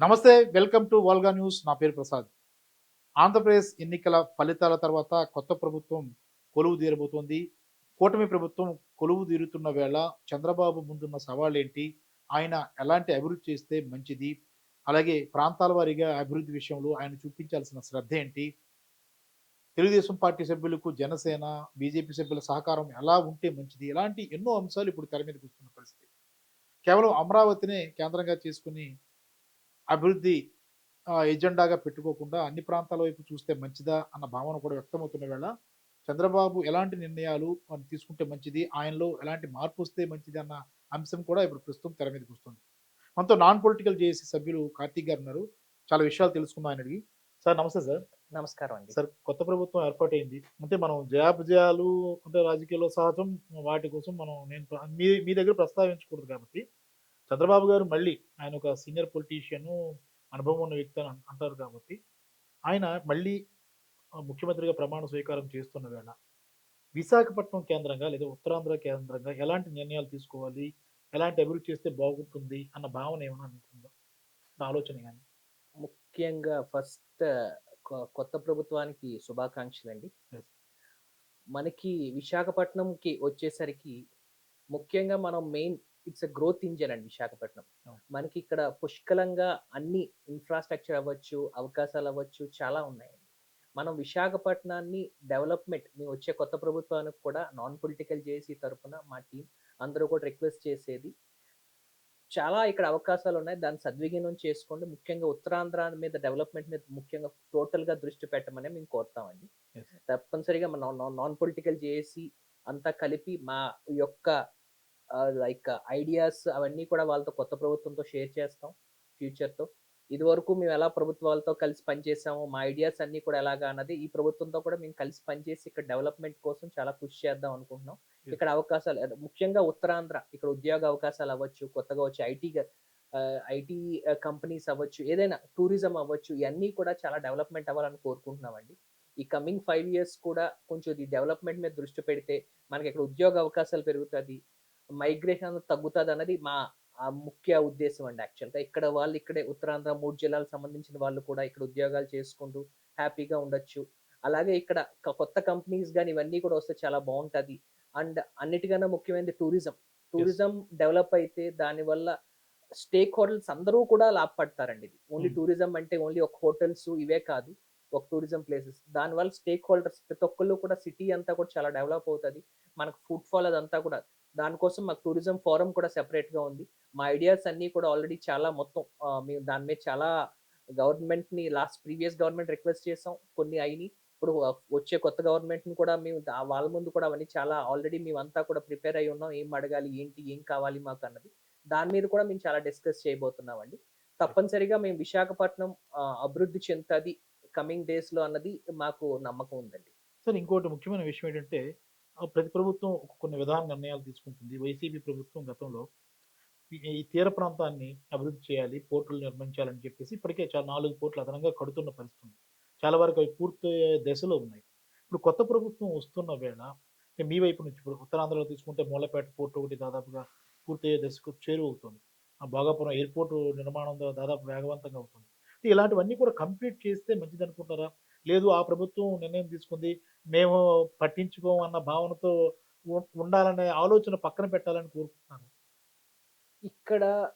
నమస్తే welcome to వాల్గా news. నా పేరు ప్రసాద్. ఆంధ్రప్రదేశ్ ఎన్నికల ఫలితాల తర్వాత కొత్త ప్రభుత్వం కొలువు తీరబోతోంది. కూటమి ప్రభుత్వం కొలువు తీరుతున్న వేళ చంద్రబాబు ముందున్న సవాళ్ళు ఏంటి ఆయన ఎలాంటి అభివృద్ధి చేస్తే మంచిది? అలాగే ప్రాంతాల వారీగా అభివృద్ధి విషయంలో ఆయన చూపించాల్సిన శ్రద్ధ ఏంటి? తెలుగుదేశం పార్టీ సభ్యులకు జనసేన బీజేపీ సభ్యుల సహకారం ఎలా ఉంటే మంచిది? ఇలాంటి ఎన్నో అంశాలు ఇప్పుడు తెర మీదకి వస్తున్న పరిస్థితి. కేవలం అమరావతినే కేంద్రంగా చేసుకుని అభివృద్ధి ఎజెండాగా పెట్టుకోకుండా అన్ని ప్రాంతాల వైపు చూస్తే మంచిదా అన్న భావన కూడా వ్యక్తమవుతున్న వేళ చంద్రబాబు ఎలాంటి నిర్ణయాలు తీసుకుంటే మంచిది? ఆయనలో ఎలాంటి మార్పు వస్తే మంచిది అన్న అంశం కూడా ఇప్పుడు ప్రస్తుతం తెర మీదకి వస్తుంది. మనతో నాన్ పొలిటికల్ జేఏసీ సభ్యులు కార్తీక్ గారు ఉన్నారు. చాలా విషయాలు తెలుసుకుందాం ఆయన అడిగి. సార్ నమస్తే సార్. నమస్కారం అండి. సార్ కొత్త ప్రభుత్వం ఏర్పాటైంది. అంటే మనం జయాపజయాలు అంటే రాజకీయాల్లో సహజం వాటి కోసం మనం నేను మీ మీ దగ్గర ప్రస్తావించకూడదు కాబట్టి చంద్రబాబు గారు మళ్ళీ ఆయన ఒక సీనియర్ పొలిటీషియన్ అనుభవం ఉన్న వ్యక్తి అని అంటారు కాబట్టి ఆయన మళ్ళీ ముఖ్యమంత్రిగా ప్రమాణ స్వీకారం చేస్తున్న వేళ విశాఖపట్నం కేంద్రంగా లేదా ఉత్తరాంధ్ర కేంద్రంగా ఎలాంటి నిర్ణయాలు తీసుకోవాలి ఎలాంటి అభివృద్ధి చేస్తే బాగుంటుంది అన్న భావన ఏమైనా అనుకుందా ఆలోచన కానీ. ముఖ్యంగా ఫస్ట్ కొత్త ప్రభుత్వానికి శుభాకాంక్షలు అండి. మనకి విశాఖపట్నంకి వచ్చేసరికి ముఖ్యంగా మనం మెయిన్ ఇట్స్ గ్రోత్ ఇంజన్ అండి విశాఖపట్నం. మనకి ఇక్కడ పుష్కలంగా అన్ని ఇన్ఫ్రాస్ట్రక్చర్ అవ్వచ్చు అవకాశాలు అవ్వచ్చు చాలా ఉన్నాయండి. మనం విశాఖపట్నాన్ని డెవలప్మెంట్ మేము వచ్చే కొత్త ప్రభుత్వానికి కూడా నాన్ పొలిటికల్ చేసి తరపున మా టీం అందరూ కూడా రిక్వెస్ట్ చేసేది. చాలా ఇక్కడ అవకాశాలు ఉన్నాయి. దాన్ని సద్వినియోగం చేసుకోండి. ముఖ్యంగా ఉత్తరాంధ్ర మీద డెవలప్మెంట్ మీద ముఖ్యంగా టోటల్గా దృష్టి పెట్టమని మేము కోరుతామండి. తప్పనిసరిగా మన నాన్ పొలిటికల్ చేసి అంతా కలిపి మా యొక్క లైక్ ఐడియాస్ అవన్నీ కూడా వాళ్ళతో కొత్త ప్రభుత్వంతో షేర్ చేస్తాం ఫ్యూచర్తో ఇది వరకు మేము ఎలా ప్రభుత్వాలతో కలిసి పనిచేసామో మా ఐడియాస్ అన్ని కూడా ఎలాగా అన్నది ఈ ప్రభుత్వంతో కూడా మేము కలిసి పనిచేసి ఇక్కడ డెవలప్మెంట్ కోసం చాలా కృషి చేద్దాం అనుకుంటున్నాం. ఇక్కడ అవకాశాలు ముఖ్యంగా ఉత్తరాంధ్ర ఇక్కడ ఉద్యోగ అవకాశాలు అవ్వచ్చు కొత్తగా వచ్చే ఐటీ ఐటీ కంపెనీస్ అవ్వచ్చు ఏదైనా టూరిజం అవ్వచ్చు ఇవన్నీ కూడా చాలా డెవలప్మెంట్ అవ్వాలని కోరుకుంటున్నామండి. ఈ కమింగ్ ఫైవ్ ఇయర్స్ కూడా కొంచెం ఇది డెవలప్మెంట్ మీద దృష్టి పెడితే మనకి ఇక్కడ ఉద్యోగ అవకాశాలు పెరుగుతుంది మైగ్రేషన్ తగ్గుతుంది అన్నది మా ఆ ముఖ్య ఉద్దేశం అండి యాక్చువల్గా. ఇక్కడ వాళ్ళు ఇక్కడే ఉత్తరాంధ్ర మూడు జిల్లాలకు సంబంధించిన వాళ్ళు కూడా ఇక్కడ ఉద్యోగాలు చేసుకుంటూ హ్యాపీగా ఉండొచ్చు. అలాగే ఇక్కడ కొత్త కంపెనీస్ కానీ ఇవన్నీ కూడా వస్తే చాలా బాగుంటది. అండ్ అన్నిటికన్నా ముఖ్యమైనది టూరిజం. టూరిజం డెవలప్ అయితే దానివల్ల స్టేక్ హోటల్స్ అందరూ కూడా లాభపడతారండి ఇది. Only Hmm. టూరిజం అంటే ఓన్లీ ఒక హోటల్స్ ఇవే కాదు. ఒక టూరిజం ప్లేసెస్ దానివల్ల స్టేక్ హోల్డర్స్ ప్రతి ఒక్కళ్ళు కూడా సిటీ అంతా కూడా చాలా డెవలప్ అవుతుంది. మనకు ఫుడ్ ఫాల్ అదంతా కూడా. దానికోసం మాకు టూరిజం ఫోరం కూడా సెపరేట్గా ఉంది. మా ఐడియాస్ అన్నీ కూడా ఆల్రెడీ చాలా మొత్తం మేము దాని మీద చాలా గవర్నమెంట్ని లాస్ట్ ప్రీవియస్ గవర్నమెంట్ రిక్వెస్ట్ చేసాం. కొన్ని అయినాయి. ఇప్పుడు వచ్చే కొత్త గవర్నమెంట్ని కూడా మేము వాళ్ళ ముందు కూడా అవన్నీ చాలా ఆల్రెడీ మేము అంతా కూడా ప్రిపేర్ అయి ఉన్నాం. ఏం అడగాలి ఏంటి ఏం కావాలి మాకు అన్నది. దాని మీద కూడా మేము చాలా డిస్కస్ చేయబోతున్నాం అండి. తప్పనిసరిగా మేము విశాఖపట్నం అభివృద్ధి చెందుతుంది కమింగ్ డేస్లో అన్నది మాకు నమ్మకం ఉందండి. సార్ ఇంకోటి ముఖ్యమైన విషయం ఏంటంటే ప్రతి ప్రభుత్వం కొన్ని విధాన నిర్ణయాలు తీసుకుంటుంది. వైసీపీ ప్రభుత్వం గతంలో ఈ- తీర ప్రాంతాన్ని అభివృద్ధి చేయాలి పోర్టులు నిర్మించాలని చెప్పేసి ఇప్పటికే చాలా నాలుగు పోర్టులు అదనంగా కడుతున్న పరిస్థితి ఉంది. చాలా వరకు అవి పూర్తి దశలో ఉన్నాయి. ఇప్పుడు కొత్త ప్రభుత్వం వస్తున్న వేళ మీ వైపు నుంచి ఇప్పుడు ఉత్తరాంధ్రలో తీసుకుంటే మూలపేట పోర్టు ఒకటి దాదాపుగా పూర్తయ్యే దశకు చేరువవుతుంది. ఆ భోగాపురం ఎయిర్పోర్ట్ నిర్మాణం దాదాపు వేగవంతంగా అవుతుంది. ఇలాంటివన్నీ కూడా కంప్లీట్ చేస్తే మంచిది అనుకుంటారా లేదు ఆ ప్రభుత్వం నిర్ణయం తీసుకుంది మేము పట్టించుకోం అన్న భావనతో ఉండాలనే ఆలోచన పక్కన పెట్టాలని కోరుకుంటున్నాను. ఇక్కడ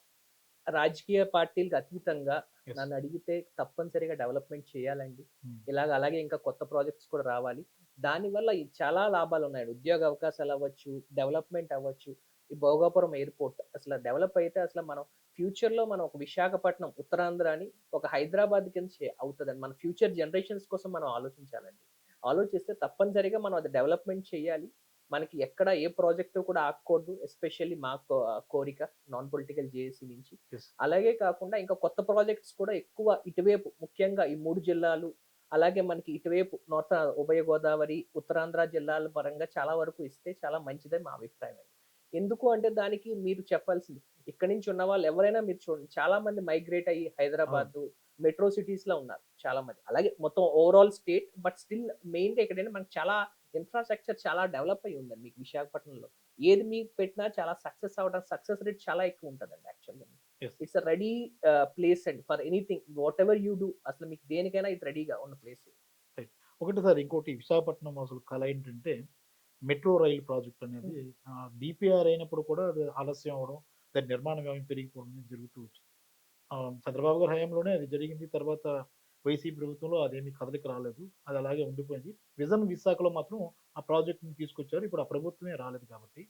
రాజకీయ పార్టీలకు అతీతంగా. నన్ను అడిగితే తప్పనిసరిగా డెవలప్మెంట్ చేయాలండి. Hmm. ఇలాగ అలాగే ఇంకా కొత్త ప్రాజెక్ట్స్ కూడా రావాలి. దానివల్ల చాలా లాభాలు ఉన్నాయి ఉద్యోగ అవకాశాలు అవ్వచ్చు డెవలప్మెంట్ అవ్వచ్చు. ఈ భోగాపురం ఎయిర్పోర్ట్ అసలు డెవలప్ అయితే అసలు మనం ఫ్యూచర్లో మనం ఒక విశాఖపట్నం ఉత్తరాంధ్రాని ఒక హైదరాబాద్ కింద అవుతుందండి. మన ఫ్యూచర్ జనరేషన్స్ కోసం మనం ఆలోచించాలండి. ఆలోచిస్తే తప్పనిసరిగా మనం అది డెవలప్మెంట్ చేయాలి. మనకి ఎక్కడ ఏ ప్రాజెక్టు కూడా ఆగకూడదు ఎస్పెషల్లీ మా కోరిక నాన్ పొలిటికల్ జేఏసీ నుంచి. అలాగే కాకుండా ఇంకా కొత్త ప్రాజెక్ట్స్ కూడా ఎక్కువ ఇటువైపు ముఖ్యంగా ఈ మూడు జిల్లాలు అలాగే మనకి ఇటువైపు నార్త్ ఉభయ గోదావరి ఉత్తరాంధ్ర జిల్లాల పరంగా చాలా వరకు ఇస్తే చాలా మంచిదని మా అభిప్రాయం ఎందుకు అంటే దానికి మీరు చెప్పాల్సింది. ఇక్కడి నుంచి ఉన్న వాళ్ళు ఎవరైనా మీరు చూడండి చాలా మంది మైగ్రేట్ అయ్యి హైదరాబాద్ మెట్రో సిటీస్లో ఉన్నారు చాలా మంది అలాగే మొత్తం ఓవరాల్ స్టేట్ బట్ స్టిల్ మెయిన్గా ఎక్కడైనా మనకి చాలా ఇన్ఫ్రాస్ట్రక్చర్ చాలా డెవలప్ అయి ఉందండి మీకు విశాఖపట్నంలో. ఏది మీకు పెట్టినా చాలా సక్సెస్ అవ్వడం సక్సెస్ రేట్ చాలా ఎక్కువ ఉంటుందండి యాక్చువల్గా. ఇట్స్ అ రెడీ ప్లేస్ అండి for anything. Whatever you do అసలు మీకు దేనికైనా ఇది రెడీగా ఉన్న ప్లేస్. ఒకటి సార్ ఇంకోటి విశాఖపట్నం అసలు కళ ఏంటంటే మెట్రో రైలు ప్రాజెక్ట్ అనేది డిపిఆర్ అయినప్పుడు కూడా అది ఆలస్యం అవడం దాని నిర్మాణ వ్యయం పెరిగిపోవడం అనేది జరుగుతూ వచ్చింది. చంద్రబాబు గారి హయాంలోనే అది జరిగింది. తర్వాత వైసీపీ ప్రభుత్వంలో అదేమీ కదలిక రాలేదు. అది అలాగే ఉండిపోయింది. విజన్ విశాఖలో మాత్రం ఆ ప్రాజెక్ట్ని తీసుకొచ్చారు. ఇప్పుడు ఆ ప్రభుత్వమే రాలేదు కాబట్టి.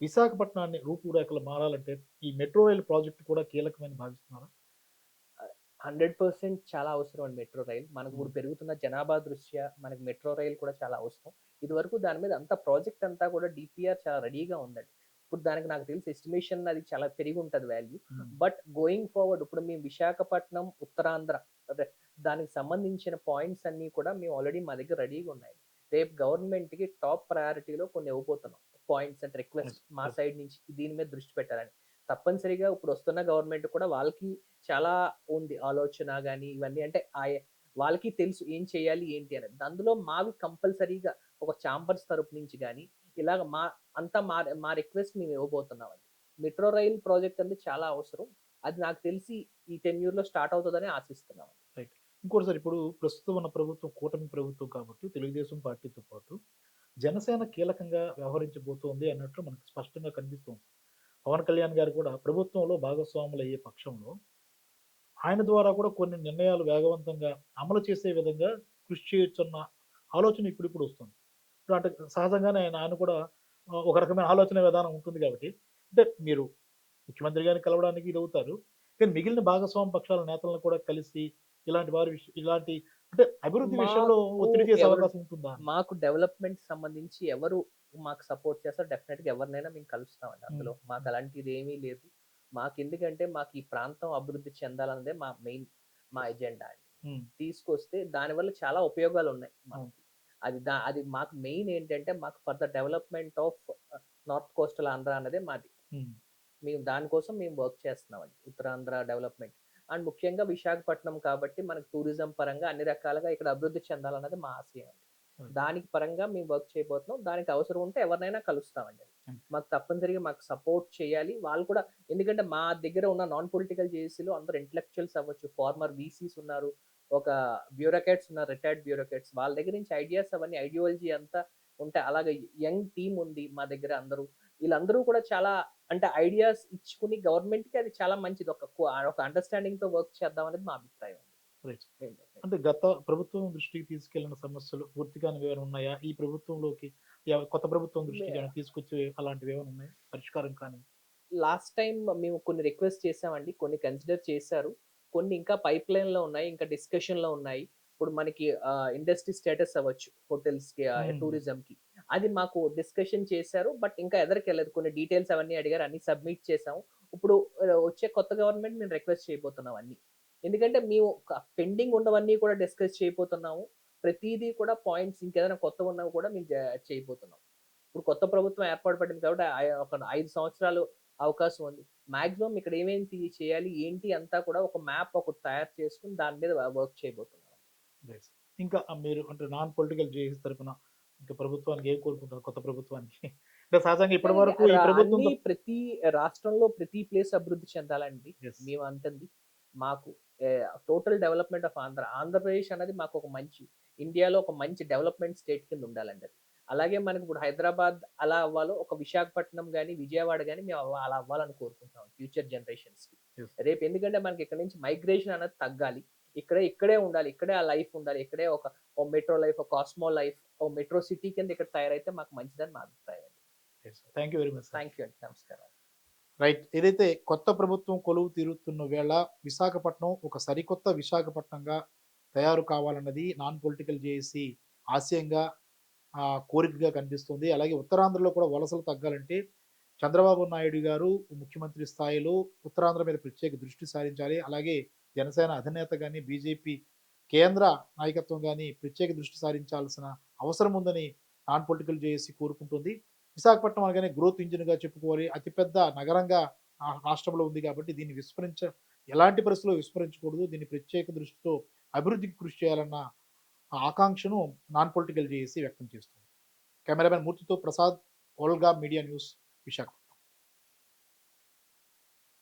విశాఖపట్నాన్ని రూపురేఖలు మారాలంటే ఈ మెట్రో రైలు ప్రాజెక్ట్ కూడా కీలకమని భావిస్తున్నారు? హండ్రెడ్ పర్సెంట్ చాలా అవసరం అండి మెట్రో రైల్. మనకు ఇప్పుడు. పెరుగుతున్న జనాభా దృష్ట్యా మనకి మెట్రో రైల్ కూడా చాలా అవసరం. ఇది వరకు దాని మీద అంత ప్రాజెక్ట్ అంతా కూడా డిపిఆర్ చాలా రెడీగా ఉందండి. ఇప్పుడు దానికి నాకు తెలిసి ఎస్టిమేషన్ అది చాలా పెరిగి ఉంటుంది వాల్యూ బట్ గోయింగ్ ఫార్వర్డ్ ఇప్పుడు మేము విశాఖపట్నం ఉత్తరాంధ్ర అదే దానికి సంబంధించిన పాయింట్స్ అన్ని కూడా మేము ఆల్రెడీ మా దగ్గర రెడీగా ఉన్నాయి. రేపు గవర్నమెంట్కి టాప్ ప్రయారిటీలో కొన్ని ఇవ్వబోతున్నాం. పాయింట్స్ అండ్ రిక్వెస్ట్ మా. సైడ్ నుంచి దీని మీద దృష్టి పెట్టాలని. తప్పనిసరిగా ఇప్పుడు వస్తున్న గవర్నమెంట్ కూడా వాళ్ళకి చాలా ఉంది ఆలోచన కానీ ఇవన్నీ. అంటే ఆ- వాళ్ళకి తెలుసు ఏం చేయాలి ఏంటి అనేది అందులో మావి కంపల్సరీగా ఒక చాంబర్స్ తరపు నుంచి కానీ ఇలాగ మా అంతా మా మా రిక్వెస్ట్ మేము ఇవ్వబోతున్నామండి. మెట్రో రైల్ ప్రాజెక్ట్ అనేది చాలా అవసరం. అది నాకు తెలిసి ఈ టెన్యూర్లో స్టార్ట్ అవుతుందని ఆశిస్తున్నాం ఇంకోటి సార్ ఇప్పుడు ప్రస్తుతం ఉన్న ప్రభుత్వం కూటమి ప్రభుత్వం కాబట్టి తెలుగుదేశం పార్టీతో పాటు జనసేన కీలకంగా వ్యవహరించబోతోంది అన్నట్లు మనకు స్పష్టంగా కనిపిస్తుంది. పవన్ కళ్యాణ్ గారు కూడా ప్రభుత్వంలో భాగస్వాములు అయ్యే పక్షంలో ఆయన ద్వారా కూడా కొన్ని నిర్ణయాలు వేగవంతంగా అమలు చేసే విధంగా కృషి చేయొచ్చున్న ఆలోచన ఇప్పుడు ఇప్పుడు వస్తుంది. ఇప్పుడు అంటే సహజంగానే ఆయన ఆయన కూడా ఒక రకమైన ఆలోచన విధానం ఉంటుంది కాబట్టి. అంటే మీరు ముఖ్యమంత్రి గారిని కలవడానికి ఇది అవుతారు. కానీ మిగిలిన భాగస్వామ్య పక్షాల నేతలను కూడా కలిసి ఇలాంటి వారి ఇలాంటి అంటే అభివృద్ధి విషయంలో మాకు ఒత్తిడి చేసే ఎవరు- అవకాశం ఉంటుందా? మాకు డెవలప్మెంట్ సంబంధించి ఎవరు మాకు సపోర్ట్ చేస్తారో డెఫినెట్గా ఎవరినైనా మేము కలుస్తామండి అందులో. మాకు అలాంటిది ఏమీ లేదు. మాకు ఎందుకంటే మాకు ఈ ప్రాంతం అభివృద్ధి చెందాలన్నదే మా మెయిన్ మా ఎజెండా అండి. ఉమ్, తీసుకొస్తే దానివల్ల చాలా ఉపయోగాలు ఉన్నాయి అవును. మనకి అది దా అది మాకు మెయిన్ ఏంటంటే మాకు for the development of north coastal Andhra అనేది మాది. ఉమ్, మేము దానికోసం మేము వర్క్ చేస్తున్నామండి. ఉత్తరాంధ్ర డెవలప్మెంట్. అండ్ ముఖ్యంగా విశాఖపట్నం కాబట్టి మనకు టూరిజం పరంగా అన్ని రకాలుగా ఇక్కడ అభివృద్ధి చెందాలన్నది మా ఆశయం. దానికి పరంగా మేము వర్క్ చేయబోతున్నాం. దానికి అవసరం ఉంటే ఎవరినైనా కలుస్తామండి. మాకు తప్పనిసరిగా మాకు సపోర్ట్ చేయాలి. వాళ్ళు కూడా ఎందుకంటే మా దగ్గర ఉన్న నాన్ పొలిటికల్ జేసీలో అందరూ ఇంటలెక్చువల్స్ అవ్వచ్చు. ఫార్మర్ వీసీస్ ఉన్నారు ఒక బ్యూరోక్రాట్స్ ఉన్నారు రిటైర్డ్ బ్యూరోక్రాట్స్. వాళ్ళ దగ్గర నుంచి ఐడియాస్ అవన్నీ ఐడియాలజీ అంతా ఉంటాయి అలాగే యంగ్ టీమ్ ఉంది మా దగ్గర అందరూ. వీళ్ళందరూ కూడా చాలా అంటే ఐడియాస్ ఇచ్చుకుని గవర్నమెంట్కి అది చాలా మంచిది. ఒక ఒక అండర్స్టాండింగ్తో వర్క్ చేద్దాం అనేది మా అభిప్రాయం అంటే గత ప్రభుత్వం దృష్టికి తీసుకెళ్ళిన సమస్యలు పూర్తిగా ఏమైనా ఉన్నాయా? ఈ ప్రభుత్వంలోకి కొత్త ప్రభుత్వం దృష్టికి తీసుకొచ్చి అలాంటివి ఏమైనా ఉన్నాయా? పరిష్కారం కానీ? లాస్ట్ టైం మేము కొన్ని రిక్వెస్ట్ చేసామండి. కొన్ని కన్సిడర్ చేశారు. కొన్ని ఇంకా పైప్ లైన్లో ఉన్నాయి ఇంకా డిస్కషన్లో ఉన్నాయి. ఇప్పుడు మనకి ఇండస్ట్రీ స్టేటస్ అవ్వచ్చు హోటల్స్కి. టూరిజం కి అది మాకు డిస్కషన్ చేశారు. బట్ ఇంకా ఎదరికి వెళ్ళదు కొన్ని డీటెయిల్స్ అవన్నీ అడిగారు. అన్ని సబ్మిట్ చేసాము ఇప్పుడు వచ్చే కొత్త గవర్నమెంట్ మేము రిక్వెస్ట్ చేయబోతున్నాం అన్ని. ఎందుకంటే మేము పెండింగ్ ఉన్నవన్నీ కూడా డిస్కస్ చేయబోతున్నాము. ప్రతిదీ కూడా పాయింట్స్ ఇంకేదైనా కొత్త ఉన్నవి కూడా మేము చేయబోతున్నాం. ఇప్పుడు కొత్త ప్రభుత్వం ఏర్పాటు పడింది కాబట్టి ఆ- ఒక ఐదు సంవత్సరాలు అవకాశం ఉంది. మాక్సిమం ఇక్కడ ఏమేమి చేయాలి? ఏంటి అంతా కూడా ఒక మ్యాప్ ఒకటి తయారు చేసుకుని దాని మీద వర్క్ చేయబోతున్నాం. ఇంకా మీరు అంటే నాన్ పొలిటికల్ జేసీ తరపున ఇంకా ప్రభుత్వానికి ఏం కోరుకుంటారు కొత్త ప్రభుత్వానికి? అంటే సహజంగా ఇప్పటి వరకు ఈ ప్రభుత్వం ప్రతి రాష్ట్రంలో ప్రతి ప్లేస్ అభివృద్ధి చెందాలండి. మేము అంటుంది మాకు total development of Andhra Andhra Pradesh అనేది మాకు ఒక మంచి ఇండియాలో ఒక మంచి డెవలప్మెంట్ స్టేట్ కింద ఉండాలండి అది అలాగే మనకి ఇప్పుడు హైదరాబాద్ అలా అవ్వాలో ఒక విశాఖపట్నం కానీ విజయవాడ కానీ మేము అలా అవ్వాలని కోరుకుంటాం ఫ్యూచర్ జనరేషన్స్కి Yes. రేపు ఎందుకంటే మనకి ఇక్కడ నుంచి మైగ్రేషన్ అనేది తగ్గాలి. ఇక్కడే ఇక్కడే ఉండాలి ఇక్కడే ఆ లైఫ్ ఉండాలి ఇక్కడే ఒక ఓ మెట్రో లైఫ్ ఒక కాస్మో లైఫ్ ఓ మెట్రో సిటీ కింద ఇక్కడ తయారైతే మాకు మంచిదని మా అభిప్రాయం. Thank you very much thank you అండి. నమస్కారం. రైట్ ఏదైతే కొత్త ప్రభుత్వం కొలువు తీరుతున్న వేళ విశాఖపట్నం ఒక సరికొత్త విశాఖపట్నంగా తయారు కావాలన్నది నాన్ పొలిటికల్ జేఏసీ ఆశయంగా ఆ, కోరికగా కనిపిస్తుంది. అలాగే ఉత్తరాంధ్రలో కూడా వలసలు తగ్గాలంటే చంద్రబాబు నాయుడు గారు ముఖ్యమంత్రి స్థాయిలో ఉత్తరాంధ్ర మీద ప్రత్యేక దృష్టి సారించాలి. అలాగే జనసేన అధినేత కానీ బీజేపీ కేంద్ర నాయకత్వం కానీ ప్రత్యేక దృష్టి సారించాల్సిన అవసరం ఉందని నాన్ పొలిటికల్ జేఏసీ కోరుకుంటుంది. విశాఖపట్నం అనగానే గ్రోత్ ఇంజిన్గా చెప్పుకోవాలి. అతిపెద్ద నగరంగా రాష్ట్రంలో ఉంది కాబట్టి దీన్ని విస్మరించ ఎలాంటి పరిస్థితుల్లో విస్మరించకూడదు. దీన్ని ప్రత్యేక దృష్టితో అభివృద్ధికి కృషి చేయాలన్న ఆ ఆకాంక్షను నాన్ పొలిటికల్ చేసి వ్యక్తం చేస్తుంది. Cameraman మూర్తితో Prasad Olga media news Visakha